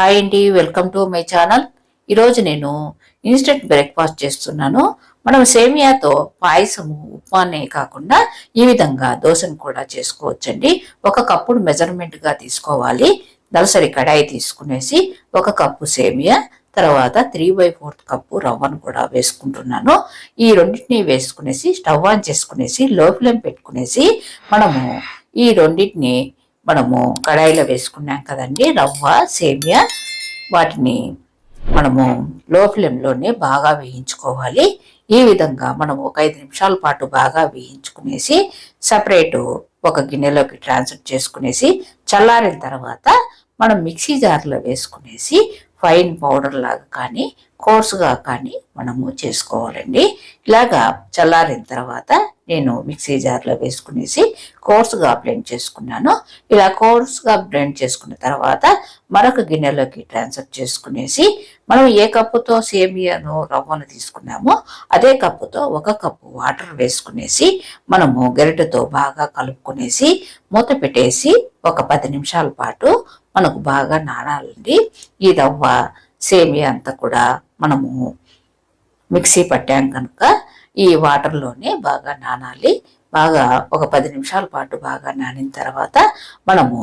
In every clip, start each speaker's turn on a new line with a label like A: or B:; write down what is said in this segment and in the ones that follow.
A: Hi అండి welcome to my channel ఈరోజు నేను ఇన్స్టెంట్ బ్రేక్ఫాస్ట్ చేస్తున్నాను. మనం సేమియాతో పాయసము ఉప్మానే కాకుండా ఈ విధంగా దోశను కూడా చేసుకోవచ్చండి. ఒక కప్పుడు మెజర్మెంట్గా తీసుకోవాలి. దలసరి కడాయి తీసుకునేసి ఒక కప్పు సేమియా తర్వాత త్రీ బై ఫోర్త్ కప్పు రవ్వను కూడా వేసుకుంటున్నాను. ఈ రెండింటిని వేసుకునేసి స్టవ్ ఆన్ చేసుకునేసి లో ఫ్లేమ్ పెట్టుకునేసి మనము ఈ రెండింటిని మనము కడాయిలో వేసుకున్నాం కదండి రవ్వ సేమియా. వాటిని మనము లో ఫ్లేమ్లోనే బాగా వేయించుకోవాలి. ఈ విధంగా మనం ఒక ఐదు నిమిషాల పాటు బాగా వేయించుకునేసి సపరేటు ఒక గిన్నెలోకి ట్రాన్స్ఫర్ చేసుకునేసి చల్లారిన తర్వాత మనం మిక్సీ జార్లో వేసుకునేసి ఫైన్ పౌడర్ లాగా కానీ కోర్సుగా కానీ మనము చేసుకోవాలండి. ఇలాగా చల్లారిన తర్వాత నేను మిక్సీ జార్లో వేసుకునేసి కోర్సుగా బ్లెండ్ చేసుకున్నాను. ఇలా కోర్సుగా బ్లెండ్ చేసుకున్న తర్వాత మరొక గిన్నెలోకి ట్రాన్స్ఫర్ చేసుకునేసి మనం ఏ కప్పుతో సేమియాను రవ్వను తీసుకున్నామో అదే కప్పుతో ఒక కప్పు వాటర్ వేసుకునేసి మనము గరిటతో బాగా కలుపుకునేసి మూత పెట్టేసి ఒక పది నిమిషాల పాటు మనకు బాగా నానాలండి. ఈ రవ్వ సేమియా అంతా కూడా మనము మిక్సీ పట్టాం కనుక ఈ వాటర్లోనే బాగా నానాలి. బాగా ఒక పది నిమిషాల పాటు బాగా నానిన తర్వాత మనము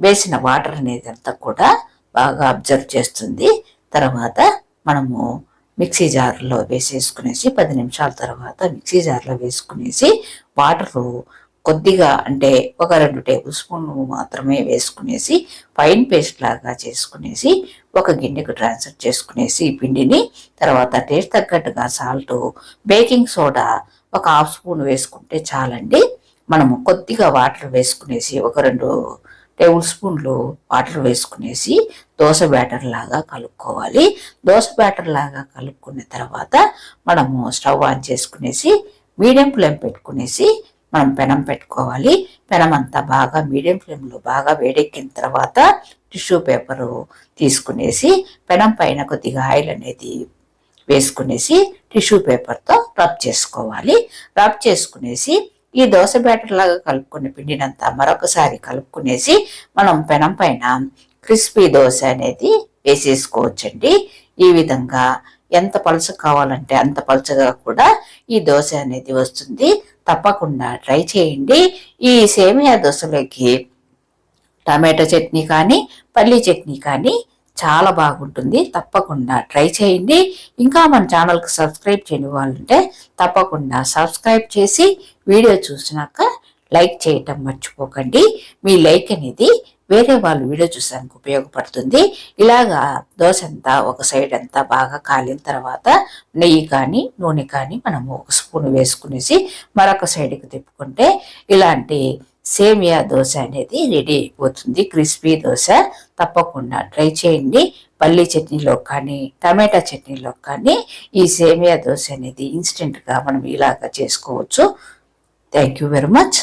A: వేసిన వాటర్ అనేది అంతా కూడా బాగా అబ్జర్వ్ చేస్తుంది. తర్వాత మనము మిక్సీ జార్లో వేసేసుకునేసి పది నిమిషాల తర్వాత మిక్సీ జార్లో వేసుకునేసి వాటరు కొద్దిగా అంటే ఒక రెండు టేబుల్ స్పూన్లు మాత్రమే వేసుకునేసి ఫైన్ పేస్ట్ లాగా చేసుకునేసి ఒక గిన్నెకు ట్రాన్స్ఫర్ చేసుకునేసి పిండిని తర్వాత టేస్ట్ తగ్గట్టుగా సాల్ట్ బేకింగ్ సోడా ఒక హాఫ్ స్పూన్ వేసుకుంటే చాలండి. మనము కొద్దిగా వాటర్ వేసుకునేసి ఒక రెండు టేబుల్ స్పూన్లు వాటర్ వేసుకునేసి దోశ బ్యాటర్ లాగా కలుపుకోవాలి. దోశ బ్యాటర్ లాగా కలుపుకున్న తర్వాత మనము స్టవ్ ఆన్ చేసుకునేసి మీడియం ఫ్లేమ్ పెట్టుకునేసి మనం పెనం పెట్టుకోవాలి. పెనం అంతా బాగా మీడియం ఫ్లేమ్లో బాగా వేడెక్కిన తర్వాత టిష్యూ పేపరు తీసుకునేసి పెనం పైన కొద్దిగా ఆయిల్ అనేది వేసుకునేసి టిష్యూ పేపర్తో రబ్ చేసుకోవాలి. రబ్ చేసుకునేసి ఈ దోశ బ్యాటర్ లాగా కలుపుకున్న పిండినంతా మరొకసారి కలుపుకునేసి మనం పెనం పైన క్రిస్పీ దోశ అనేది వేసేసుకోవచ్చండి. ఈ విధంగా ఎంత పలుచ కావాలంటే అంత పలుచగా కూడా ఈ దోశ అనేది వస్తుంది. తప్పకుండా ట్రై చేయండి. ఈ సేమియా దోశలోకి టమాటో చట్నీ కానీ పల్లీ చట్నీ కానీ చాలా బాగుంటుంది. తప్పకుండా ట్రై చేయండి. ఇంకా మన ఛానల్కి సబ్స్క్రైబ్ చేయని వాళ్ళంటే తప్పకుండా సబ్స్క్రైబ్ చేసి వీడియో చూసినాక లైక్ చేయటం మర్చిపోకండి. మీ లైక్ అనేది వేరే వాళ్ళు వీడియో చూసానికి ఉపయోగపడుతుంది. ఇలాగా దోశ అంతా ఒక సైడ్ అంతా బాగా కాలిన తర్వాత నెయ్యి కానీ నూనె కానీ మనము ఒక స్పూన్ వేసుకునేసి మరొక సైడ్కి తిప్పుకుంటే ఇలాంటి సేమియా దోశ అనేది రెడీ అయిపోతుంది. క్రిస్పీ దోశ తప్పకుండా ట్రై చేయండి. పల్లీ చట్నీలో కానీ టమాటా చట్నీలో కానీ ఈ సేమియా దోశ అనేది ఇన్స్టెంట్గా మనం ఇలాగా చేసుకోవచ్చు. Thank you very much